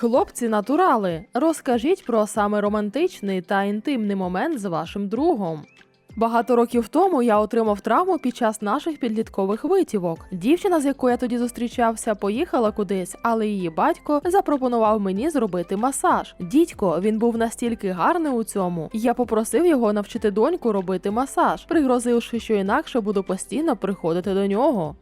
Хлопці натурали, розкажіть про саме романтичний та інтимний момент з вашим другом. Багато років тому я отримав травму під час наших підліткових витівок. Дівчина, з якою я тоді зустрічався, поїхала кудись, але її батько запропонував мені зробити масаж. Дідько, він був настільки гарний у цьому. Я попросив його навчити доньку робити масаж, пригрозивши, що інакше буду постійно приходити до нього.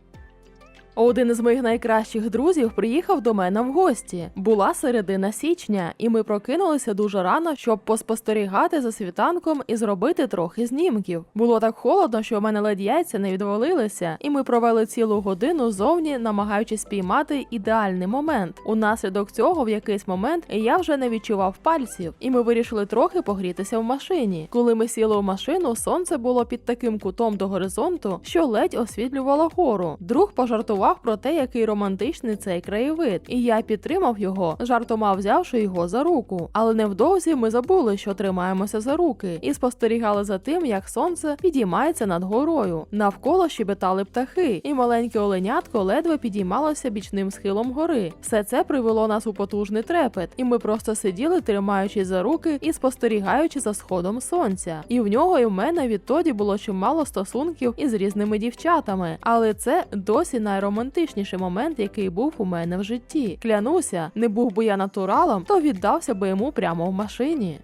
Один із моїх найкращих друзів приїхав до мене в гості. Була середина січня, і ми прокинулися дуже рано, щоб поспостерігати за світанком і зробити трохи знімків. Було так холодно, що в мене ледь яйця не відвалилися, і ми провели цілу годину зовні, намагаючись спіймати ідеальний момент. Унаслідок цього, в якийсь момент, я вже не відчував пальців, і ми вирішили трохи погрітися в машині. Коли ми сіли в машину, сонце було під таким кутом до горизонту, що ледь освітлювало гору. Друг пожартував про те, який романтичний цей краєвид, і я підтримав його, жартома взявши його за руку. Але невдовзі ми забули, що тримаємося за руки, і спостерігали за тим, як сонце підіймається над горою. Навколо щебетали птахи, і маленьке оленятко ледве підіймалося бічним схилом гори. Все це привело нас у потужний трепет, і ми просто сиділи, тримаючись за руки і спостерігаючи за сходом сонця. І в нього, і в мене відтоді було чимало стосунків із різними дівчатами, але це досі найромантичніший момент, який був у мене в житті. Клянуся, не був би я натуралом, то віддався би йому прямо в машині.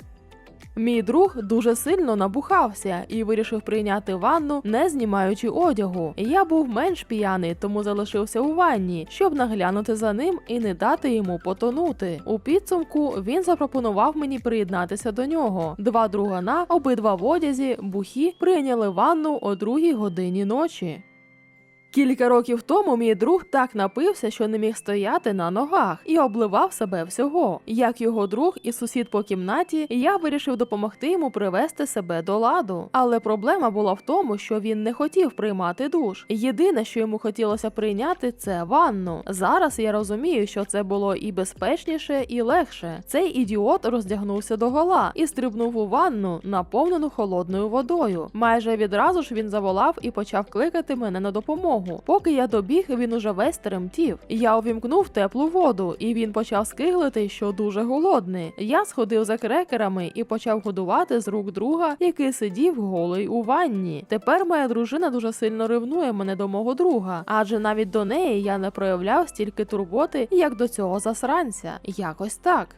Мій друг дуже сильно набухався і вирішив прийняти ванну, не знімаючи одягу. Я був менш п'яний, тому залишився у ванні, щоб наглянути за ним і не дати йому потонути. У підсумку він запропонував мені приєднатися до нього. Два другана, обидва в одязі, бухі, прийняли ванну о другій годині ночі. Кілька років тому мій друг так напився, що не міг стояти на ногах і обливав себе всього. Як його друг і сусід по кімнаті, я вирішив допомогти йому привести себе до ладу. Але проблема була в тому, що він не хотів приймати душ. Єдине, що йому хотілося прийняти, це ванну. Зараз я розумію, що це було і безпечніше, і легше. Цей ідіот роздягнувся до гола і стрибнув у ванну, наповнену холодною водою. Майже відразу ж він заволав і почав кликати мене на допомогу. Поки я добіг, він уже весь тремтів. Я увімкнув теплу воду, і він почав скиглити, що дуже голодний. Я сходив за крекерами і почав годувати з рук друга, який сидів голий у ванні. Тепер моя дружина дуже сильно ревнує мене до мого друга, адже навіть до неї я не проявляв стільки турботи, як до цього засранця. Якось так.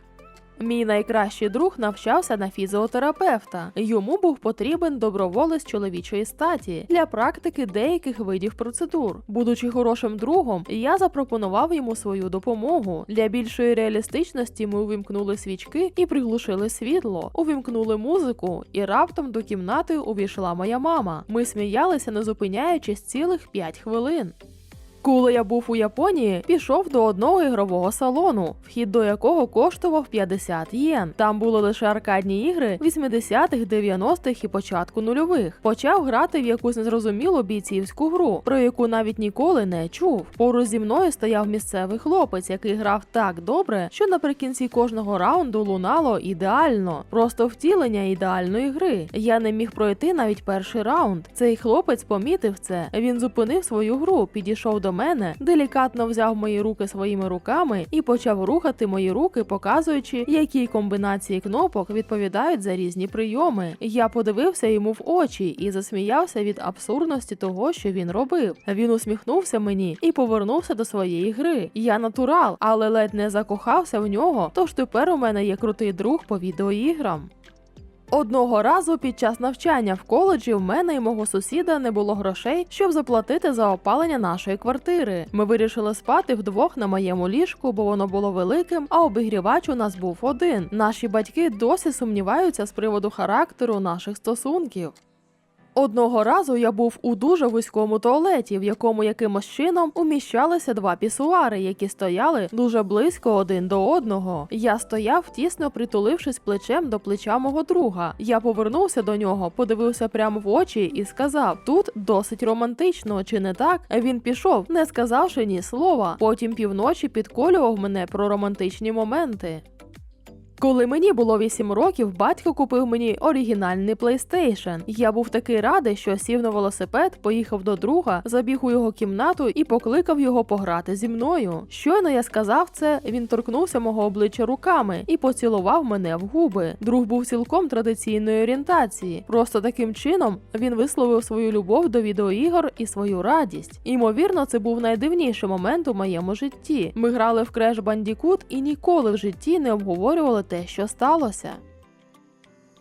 Мій найкращий друг навчався на фізіотерапевта. Йому був потрібен доброволець чоловічої статі для практики деяких видів процедур. Будучи хорошим другом, я запропонував йому свою допомогу. Для більшої реалістичності ми увімкнули свічки і приглушили світло, увімкнули музику, і раптом до кімнати увійшла моя мама. Ми сміялися, не зупиняючись цілих 5 хвилин. Коли я був у Японії, пішов до одного ігрового салону, вхід до якого коштував 50 єн. Там були лише аркадні ігри 80-х, 90-х і початку нульових. Почав грати в якусь незрозумілу бійцівську гру, про яку навіть ніколи не чув. Поруч зі мною стояв місцевий хлопець, який грав так добре, що наприкінці кожного раунду лунало ідеально, просто втілення ідеальної гри. Я не міг пройти навіть перший раунд. Цей хлопець помітив це. Він зупинив свою гру, підійшов до мене, делікатно взяв мої руки своїми руками і почав рухати мої руки, показуючи, які комбінації кнопок відповідають за різні прийоми. Я подивився йому в очі і засміявся від абсурдності того, що він робив. Він усміхнувся мені і повернувся до своєї гри. Я натурал, але ледь не закохався в нього. Тож тепер у мене є крутий друг по відеоіграм. Одного разу під час навчання в коледжі в мене і мого сусіда не було грошей, щоб заплатити за опалення нашої квартири. Ми вирішили спати вдвох на моєму ліжку, бо воно було великим, а обігрівач у нас був один. Наші батьки досі сумніваються з приводу характеру наших стосунків. Одного разу я був у дуже вузькому туалеті, в якому якимось чином уміщалися два пісуари, які стояли дуже близько один до одного. Я стояв, тісно притулившись плечем до плеча мого друга. Я повернувся до нього, подивився прямо в очі і сказав: тут досить романтично, чи не так? Він пішов, не сказавши ні слова. Потім півночі підколював мене про романтичні моменти. Коли мені було 8 років, батько купив мені оригінальний PlayStation. Я був такий радий, що сів на велосипед, поїхав до друга, забіг у його кімнату і покликав його пограти зі мною. Щойно я сказав це, він торкнувся мого обличчя руками і поцілував мене в губи. Друг був цілком традиційної орієнтації. Просто таким чином він висловив свою любов до відеоігор і свою радість. Імовірно, це був найдивніший момент у моєму житті. Ми грали в Crash Bandicoot і ніколи в житті не обговорювали те, що сталося.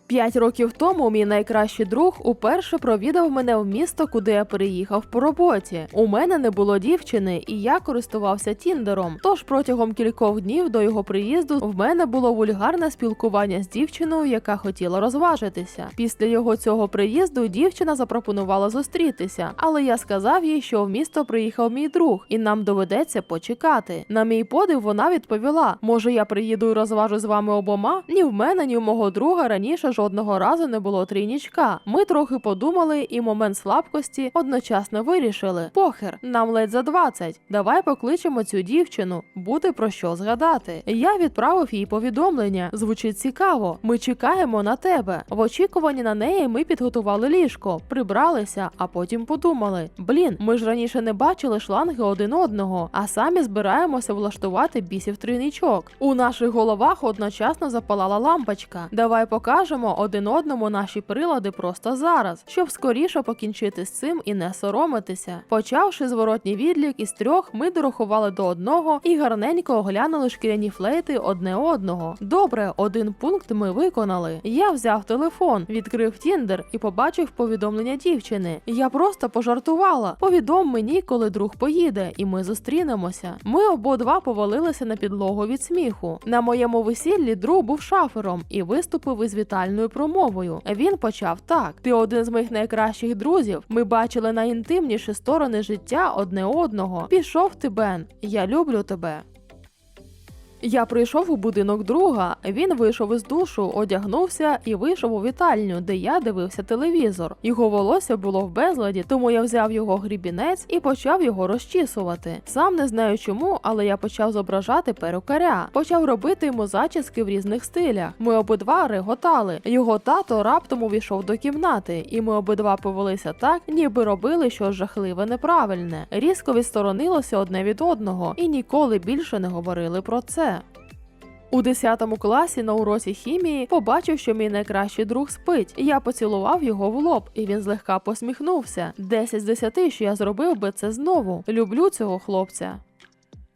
П'ять років тому мій найкращий друг уперше провідав мене в місто, куди я переїхав по роботі. У мене не було дівчини, і я користувався Тіндером. Тож протягом кількох днів до його приїзду в мене було вульгарне спілкування з дівчиною, яка хотіла розважитися. Після його цього приїзду дівчина запропонувала зустрітися, але я сказав їй, що в місто приїхав мій друг, і нам доведеться почекати. На мій подив вона відповіла: може, я приїду і розважу з вами обома? Ні в мене, ні в мого друга раніше жодного разу не було трійнічка. Ми трохи подумали, і момент слабкості одночасно вирішили: похер, нам ледь за 20. Давай покличемо цю дівчину, буде про що згадати. Я відправив їй повідомлення. Звучить цікаво. Ми чекаємо на тебе. В очікуванні на неї ми підготували ліжко, прибралися, а потім подумали: блін, ми ж раніше не бачили шланги один одного, а самі збираємося влаштувати бісів трійничок. У наших головах одночасно запалала лампочка. Давай покажемо один одному наші прилади просто зараз, щоб скоріше покінчити з цим і не соромитися. Почавши зворотній відлік із трьох, ми дорахували до одного і гарненько оглянули шкіряні флейти одне одного. Добре, один пункт ми виконали. Я взяв телефон, відкрив Тіндер і побачив повідомлення дівчини. Я просто пожартувала. Повідом мені, коли друг поїде, і ми зустрінемося. Ми обидва повалилися на підлогу від сміху. На моєму весіллі друг був шафером і виступив із вітальною промовою. Він почав так: ти один з моїх найкращих друзів. Ми бачили найінтимніші сторони життя одне одного. Пішов ти, Бен. Я люблю тебе. Я прийшов у будинок друга. Він вийшов із душу, одягнувся і вийшов у вітальню, де я дивився телевізор. Його волосся було в безладі, тому я взяв його грібінець і почав його розчісувати. Сам не знаю чому, але я почав зображати перукаря. Почав робити йому зачіски в різних стилях. Ми обидва реготали. Його тато раптом увійшов до кімнати, і ми обидва повелися так, ніби робили щось жахливе неправильне. Різко відсторонилося одне від одного і ніколи більше не говорили про це. У 10 класі на уроці хімії побачив, що мій найкращий друг спить. Я поцілував його в лоб, і він злегка посміхнувся. 10 з 10, що я зробив би це знову. Люблю цього хлопця.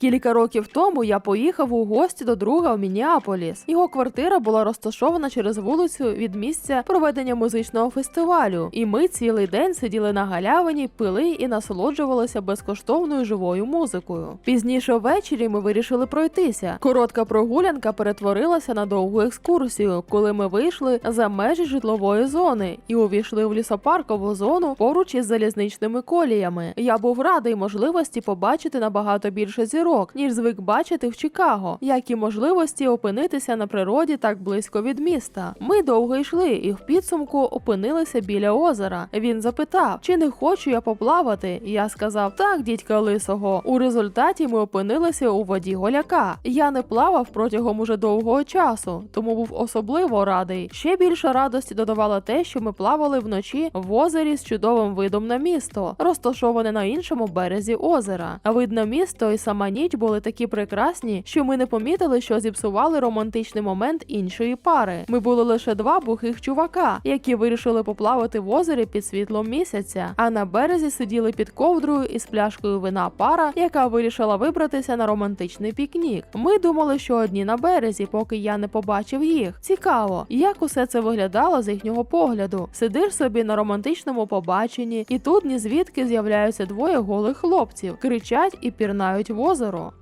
Кілька років тому я поїхав у гості до друга в Мініаполіс. Його квартира була розташована через вулицю від місця проведення музичного фестивалю, і ми цілий день сиділи на галявині, пили і насолоджувалися безкоштовною живою музикою. Пізніше ввечері ми вирішили пройтися. Коротка прогулянка перетворилася на довгу екскурсію, коли ми вийшли за межі житлової зони і увійшли в лісопаркову зону поруч із залізничними коліями. Я був радий можливості побачити набагато більше зірок, ніж звик бачити в Чикаго, як і можливості опинитися на природі так близько від міста. Ми довго йшли і в підсумку опинилися біля озера. Він запитав, чи не хочу я поплавати. Я сказав так, дідька лисого. У результаті ми опинилися у воді голяка. Я не плавав протягом уже довгого часу, тому був особливо радий. Ще більше радості додавало те, що ми плавали вночі в озері з чудовим видом на місто, розташоване на іншому березі озера. Вид на місто і сама ніч були такі прекрасні, що ми не помітили, що зіпсували романтичний момент іншої пари. Ми були лише два бухих чувака, які вирішили поплавати в озері під світлом місяця. А на березі сиділи під ковдрою із пляшкою вина пара, яка вирішила вибратися на романтичний пікнік. Ми думали, що одні на березі, поки я не побачив їх. Цікаво, як усе це виглядало з їхнього погляду. Сидиш собі на романтичному побаченні, і тут ні звідки з'являються двоє голих хлопців, кричать і пірнають в озеро озеро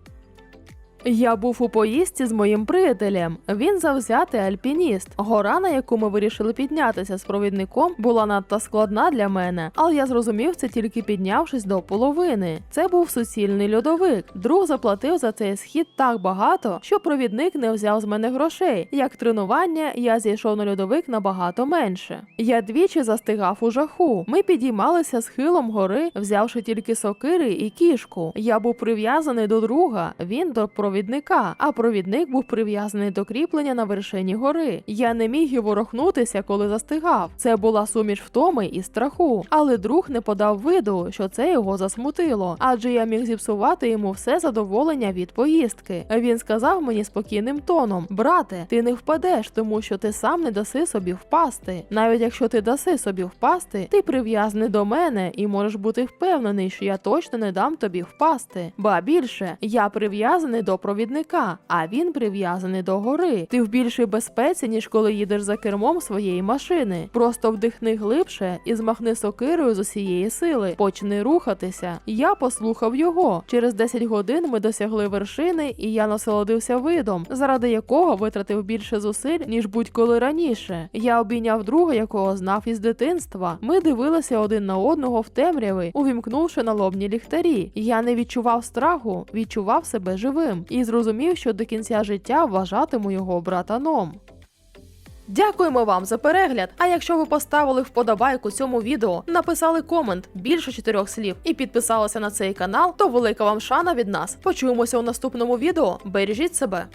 я був у поїздці з моїм приятелем. Він завзятий альпініст. Гора, на яку ми вирішили піднятися з провідником, була надто складна для мене, але я зрозумів це тільки піднявшись до половини. Це був суцільний льодовик. Друг заплатив за цей схід так багато, що провідник не взяв з мене грошей. Як тренування, я зійшов на льодовик набагато менше. Я двічі застигав у жаху. Ми підіймалися схилом гори, взявши тільки сокири і кішку. Я був прив'язаний до друга. Він до провідника провідника, а провідник був прив'язаний до кріплення на вершині гори. Я не міг і ворухнутися, коли застигав. Це була суміш втоми і страху. Але друг не подав виду, що це його засмутило, адже я міг зіпсувати йому все задоволення від поїздки. Він сказав мені спокійним тоном: брате, ти не впадеш, тому що ти сам не даси собі впасти. Навіть якщо ти даси собі впасти, ти прив'язаний до мене і можеш бути впевнений, що я точно не дам тобі впасти. Ба більше, я прив'язаний до провідника, а він прив'язаний до гори. Ти в більшій безпеці, ніж коли їдеш за кермом своєї машини. Просто вдихни глибше і змахни сокирою з усієї сили. Почни рухатися. Я послухав його. Через 10 годин ми досягли вершини, і я насолодився видом, заради якого витратив більше зусиль, ніж будь-коли раніше. Я обійняв друга, якого знав із дитинства. Ми дивилися один на одного в темряві, увімкнувши налобні ліхтарі. Я не відчував страху, відчував себе живим і зрозумів, що до кінця життя вважатиму його братаном. Дякуємо вам за перегляд. А якщо ви поставили вподобайку цьому відео, написали комент більше чотирьох слів і підписалися на цей канал, то велика вам шана від нас. Почуємося у наступному відео. Бережіть себе.